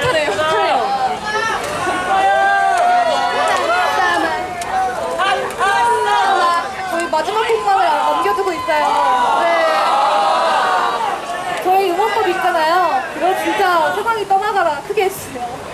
그러네요. 아, 저희 마지막 곡만을 남겨두고 있어요. 네. 저희 응원법 있잖아요. 그거 진짜 세상이 떠나가라 크게 했어요.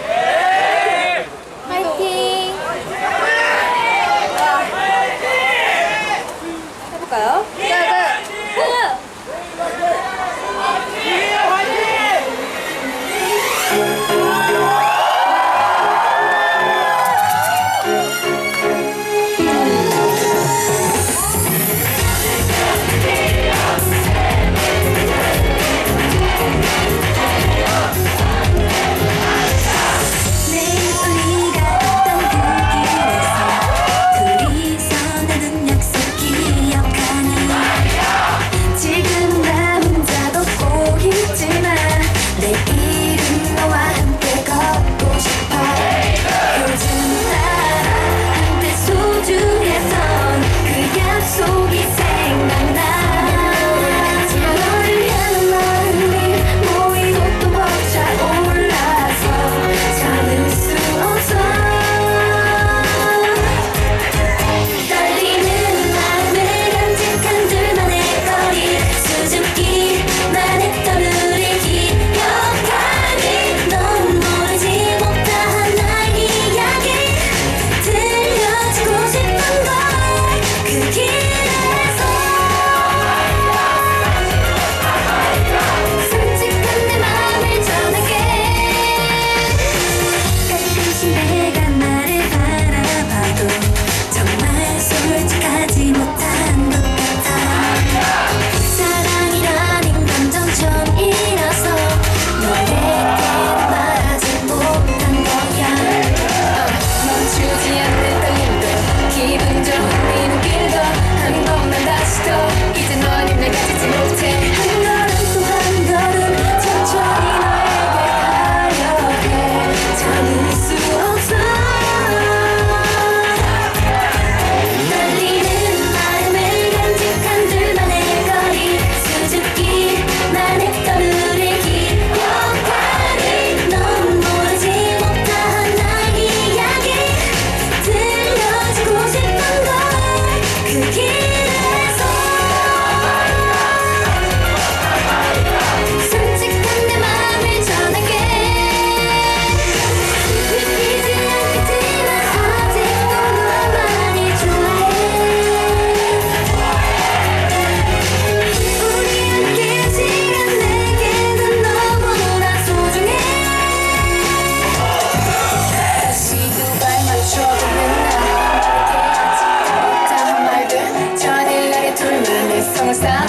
さ